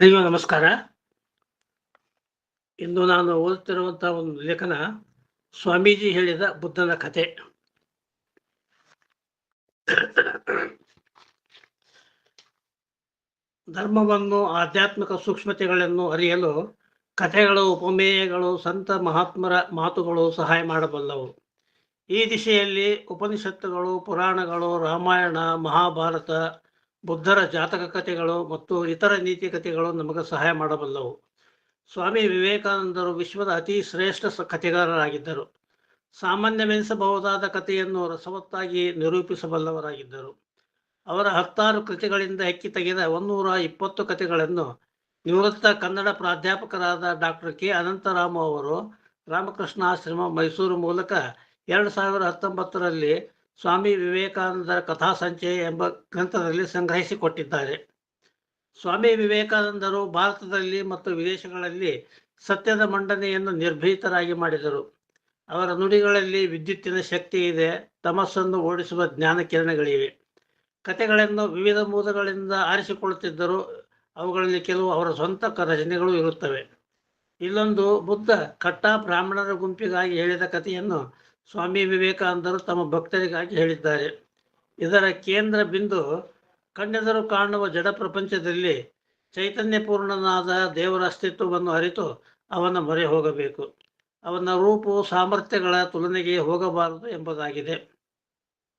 ಎಲ್ಲರಿಗೂ ನಮಸ್ಕಾರ. ಇಂದು ನಾನು ಓದುತ್ತಿರುವಂತಹ ಒಂದು ಲೇಖನ ಸ್ವಾಮೀಜಿ ಹೇಳಿದ ಬುದ್ಧನ ಕತೆ. ಧರ್ಮವನ್ನು, ಆಧ್ಯಾತ್ಮಿಕ ಸೂಕ್ಷ್ಮತೆಗಳನ್ನು ಅರಿಯಲು ಕಥೆಗಳು, ಉಪಮೇಯಗಳು, ಸಂತ ಮಹಾತ್ಮರ ಮಾತುಗಳು ಸಹಾಯ ಮಾಡಬಲ್ಲವು. ಈ ದಿಶೆಯಲ್ಲಿ ಉಪನಿಷತ್ತುಗಳು, ಪುರಾಣಗಳು, ರಾಮಾಯಣ, ಮಹಾಭಾರತ ಬುದ್ಧರ ಜಾತಕ ಕಥೆಗಳು ಮತ್ತು ಇತರ ನೀತಿ ಕಥೆಗಳು ನಮಗೆ ಸಹಾಯ ಮಾಡಬಲ್ಲವು. ಸ್ವಾಮಿ ವಿವೇಕಾನಂದರು ವಿಶ್ವದ ಅತಿ ಶ್ರೇಷ್ಠ ಕಥೆಗಾರರಾಗಿದ್ದರು. ಸಾಮಾನ್ಯವೆನಿಸಬಹುದಾದ ಕಥೆಯನ್ನು ರಸವತ್ತಾಗಿ ನಿರೂಪಿಸಬಲ್ಲವರಾಗಿದ್ದರು. ಅವರ ಹತ್ತಾರು ಕೃತಿಗಳಿಂದ ಹೆಕ್ಕಿ ತೆಗೆದ ಒಂದೂರ ಇಪ್ಪತ್ತು ಕಥೆಗಳನ್ನು ನಿವೃತ್ತ ಕನ್ನಡ ಪ್ರಾಧ್ಯಾಪಕರಾದ ಡಾಕ್ಟರ್ ಕೆ. ಅನಂತರಾಮ ಅವರು ರಾಮಕೃಷ್ಣ ಆಶ್ರಮ ಮೈಸೂರು ಮೂಲಕ ಎರಡು ಸಾವಿರದ ಹತ್ತೊಂಬತ್ತರಲ್ಲಿ ಸ್ವಾಮಿ ವಿವೇಕಾನಂದರ ಕಥಾ ಸಂಚಯ ಎಂಬ ಗ್ರಂಥದಲ್ಲಿ ಸಂಗ್ರಹಿಸಿಕೊಟ್ಟಿದ್ದಾರೆ. ಸ್ವಾಮಿ ವಿವೇಕಾನಂದರು ಭಾರತದಲ್ಲಿ ಮತ್ತು ವಿದೇಶಗಳಲ್ಲಿ ಸತ್ಯದ ಮಂಡನೆಯನ್ನು ನಿರ್ಭೀತರಾಗಿ ಮಾಡಿದರು. ಅವರ ನುಡಿಗಳಲ್ಲಿ ವಿದ್ಯುತ್ತಿನ ಶಕ್ತಿ ಇದೆ, ತಮಸ್ಸನ್ನು ಓಡಿಸುವ ಜ್ಞಾನ ಕಿರಣಗಳಿವೆ. ಕಥೆಗಳನ್ನು ವಿವಿಧ ಮೂಲಗಳಿಂದ ಆರಿಸಿಕೊಳ್ಳುತ್ತಿದ್ದರು ಅವುಗಳಲ್ಲಿ ಕೆಲವು ಅವರ ಸ್ವಂತ ರಚನೆಗಳು ಇರುತ್ತವೆ. ಇಲ್ಲೊಂದು ಬುದ್ಧ ಕಟ್ಟ ಬ್ರಾಹ್ಮಣರ ಗುಂಪಿಗಾಗಿ ಹೇಳಿದ ಕಥೆಯನ್ನು ಸ್ವಾಮಿ ವಿವೇಕಾನಂದರು ತಮ್ಮ ಭಕ್ತರಿಗಾಗಿ ಹೇಳಿದ್ದಾರೆ. ಇದರ ಕೇಂದ್ರ ಬಿಂದು ಕಣ್ಣೆದರು ಕಾಣುವ ಜಡ ಪ್ರಪಂಚದಲ್ಲಿ ಚೈತನ್ಯಪೂರ್ಣನಾದ ದೇವರ ಅಸ್ತಿತ್ವವನ್ನು ಅರಿತು ಅವನ ಮೊರೆ ಹೋಗಬೇಕು. ಅವನ ರೂಪು ಸಾಮರ್ಥ್ಯಗಳ ತುಲನೆಗೆ ಹೋಗಬಾರದು ಎಂಬುದಾಗಿದೆ.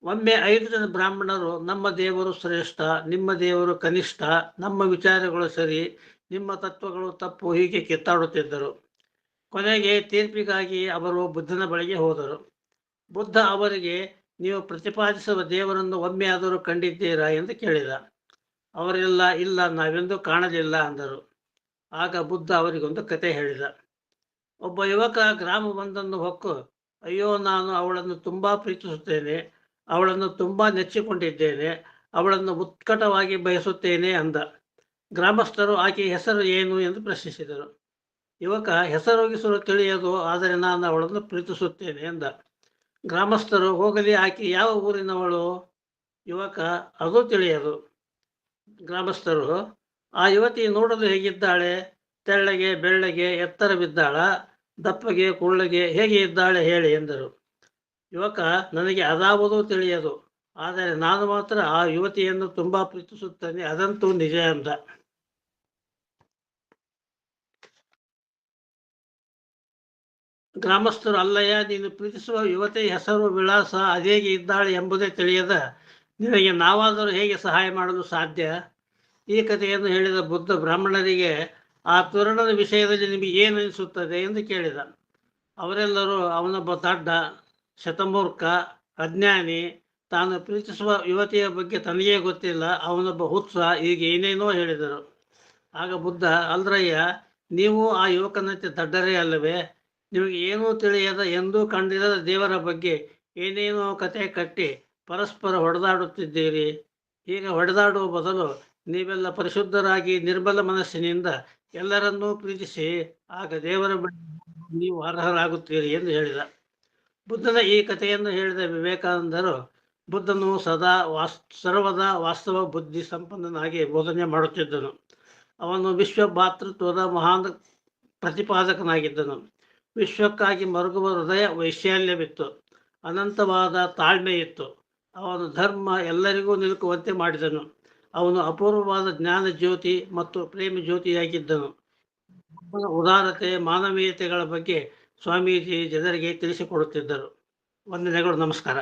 ಒಮ್ಮೆ ಐದು ಜನ ಬ್ರಾಹ್ಮಣರು, ನಮ್ಮ ದೇವರು ಶ್ರೇಷ್ಠ, ನಿಮ್ಮ ದೇವರು ಕನಿಷ್ಠ, ನಮ್ಮ ವಿಚಾರಗಳು ಸರಿ, ನಿಮ್ಮ ತತ್ವಗಳು ತಪ್ಪು ಹೀಗೆ ಕಿತ್ತಾಡುತ್ತಿದ್ದರು. ಕೊನೆಗೆ ತೀರ್ಪಿಗಾಗಿ ಅವರು ಬುದ್ಧನ ಬಳಿಗೆ ಹೋದರು. ಬುದ್ಧ ಅವರಿಗೆ ನೀವು ಪ್ರತಿಪಾದಿಸುವ ದೇವರನ್ನು ಒಮ್ಮೆ ಆದರೂ ಕಂಡಿದ್ದೀರಾ ಎಂದು ಕೇಳಿದ. ಅವರೆಲ್ಲ, ಇಲ್ಲ, ನಾವೆಂದೂ ಕಾಣಲಿಲ್ಲ ಅಂದರು. ಆಗ ಬುದ್ಧ ಅವರಿಗೊಂದು ಕತೆ ಹೇಳಿದ. ಒಬ್ಬ ಯುವಕ ಗ್ರಾಮವೊಂದನ್ನು ಹೊಕ್ಕು, ಅಯ್ಯೋ, ನಾನು ಅವಳನ್ನು ತುಂಬ ಪ್ರೀತಿಸುತ್ತೇನೆ, ಅವಳನ್ನು ತುಂಬ ನೆಚ್ಚಿಕೊಂಡಿದ್ದೇನೆ, ಅವಳನ್ನು ಉತ್ಕಟವಾಗಿ ಬಯಸುತ್ತೇನೆ ಅಂದ. ಗ್ರಾಮಸ್ಥರು ಆಕೆ ಹೆಸರು ಏನು ಎಂದು ಪ್ರಶ್ನಿಸಿದರು. ಯುವಕ, ಹೆಸರೋಗಿಸಲು ತಿಳಿಯದು, ಆದರೆ ನಾನು ಅವಳನ್ನು ಪ್ರೀತಿಸುತ್ತೇನೆ ಎಂದ ಗ್ರಾಮಸ್ಥರು ಹೋಗಲಿ, ಆಕೆ ಯಾವ ಊರಿನವಳು? ಯುವಕ, ಅದು ತಿಳಿಯದು. ಗ್ರಾಮಸ್ಥರು, ಆ ಯುವತಿ ನೋಡಲು ಹೇಗಿದ್ದಾಳೆ? ತೆಳ್ಳಗೆ, ಬೆಳ್ಳಗೆ ಎತ್ತರ ಬಿದ್ದಾಳ ದಪ್ಪಗೆ, ಕುಳ್ಳಗೆ, ಹೇಗೆ ಇದ್ದಾಳೆ ಹೇಳಿ ಎಂದರು. ಯುವಕ, ನನಗೆ ಅದಾವುದೂ ತಿಳಿಯದು. ಆದರೆ ನಾನು ಮಾತ್ರ ಆ ಯುವತಿಯನ್ನು ತುಂಬಾ ಪ್ರೀತಿಸುತ್ತೇನೆ, ಅದಂತೂ ನಿಜ ಎಂದ. ಗ್ರಾಮಸ್ಥರು, ಅಲ್ಲಯ್ಯ, ನೀನು ಪ್ರೀತಿಸುವ ಯುವತಿ ಹೆಸರು ವಿಳಾಸ ಅದೇಗೆ ಇದ್ದಾಳೆ ಎಂಬುದೇ ತಿಳಿಯದ ನಿನಗೆ ನಾವಾದರೂ ಹೇಗೆ ಸಹಾಯ ಮಾಡಲು ಸಾಧ್ಯ? ಈ ಕಥೆಯನ್ನು ಹೇಳಿದ ಬುದ್ಧ ಬ್ರಾಹ್ಮಣರಿಗೆ, ಆ ತೋರಣದ ವಿಷಯದಲ್ಲಿ ನಿಮಗೆ ಏನು ಅನಿಸುತ್ತದೆ? ಎಂದು ಕೇಳಿದ. ಅವರೆಲ್ಲರೂ, ಅವನೊಬ್ಬ ದಡ್ಡ, ಶತಮೂರ್ಖ, ಅಜ್ಞಾನಿ, ತಾನು ಪ್ರೀತಿಸುವ ಯುವತಿಯ ಬಗ್ಗೆ ತನಗೇ ಗೊತ್ತಿಲ್ಲ, ಅವನೊಬ್ಬ ಹುತ್ಸ ಈಗ ಏನೇನೋ ಹೇಳಿದರು. ಆಗ ಬುದ್ಧ, ಅಲ್ರಯ್ಯ, ನೀವು ಆ ಯುವಕನಂತೆ ದಡ್ಡರೇ ಅಲ್ಲವೇ? ನಿಮಗೆ ಏನೂ ತಿಳಿಯದ ಎಂದೂ ಕಂಡಿರದ ದೇವರ ಬಗ್ಗೆ ಏನೇನೋ ಕತೆ ಕಟ್ಟಿ ಪರಸ್ಪರ ಹೊಡೆದಾಡುತ್ತಿದ್ದೀರಿ. ಈಗ ಹೊಡೆದಾಡುವ ಬದಲು ನೀವೆಲ್ಲ ಪರಿಶುದ್ಧರಾಗಿ ನಿರ್ಬಲ ಮನಸ್ಸಿನಿಂದ ಎಲ್ಲರನ್ನೂ ಪ್ರೀತಿಸಿ ಆಗ ದೇವರ ನೀವು ಅರ್ಹರಾಗುತ್ತೀರಿ ಎಂದು ಹೇಳಿದ. ಬುದ್ಧನ ಈ ಕಥೆಯನ್ನು ಹೇಳಿದ ವಿವೇಕಾನಂದರು, ಬುದ್ಧನು ಸದಾ ವಾಸ್, ಸರ್ವದ ವಾಸ್ತವ ಬುದ್ಧಿ ಸಂಪನ್ನನಾಗಿ ಬೋಧನೆ ಮಾಡುತ್ತಿದ್ದನು. ಅವನು ವಿಶ್ವ ಭಾತೃತ್ವದ ಮಹಾನ್ ಪ್ರತಿಪಾದಕನಾಗಿದ್ದನು. ವಿಶ್ವಕ್ಕಾಗಿ ಮರುಗುವ ಹೃದಯ ವೈಶಾಲ್ಯವಿತ್ತು ಅನಂತವಾದ ತಾಳ್ಮೆ ಇತ್ತು. ಅವನು ಧರ್ಮ ಎಲ್ಲರಿಗೂ ನಿಲುಕುವಂತೆ ಮಾಡಿದನು. ಅವನು ಅಪೂರ್ವವಾದ ಜ್ಞಾನ ಜ್ಯೋತಿ ಮತ್ತು ಪ್ರೇಮ ಜ್ಯೋತಿಯಾಗಿದ್ದನು. ಉದಾರತೆ, ಮಾನವೀಯತೆಗಳ ಬಗ್ಗೆ ಸ್ವಾಮೀಜಿ ಜನರಿಗೆ ತಿಳಿಸಿಕೊಡುತ್ತಿದ್ದರು. ವಂದನೆಗಳು, ನಮಸ್ಕಾರ.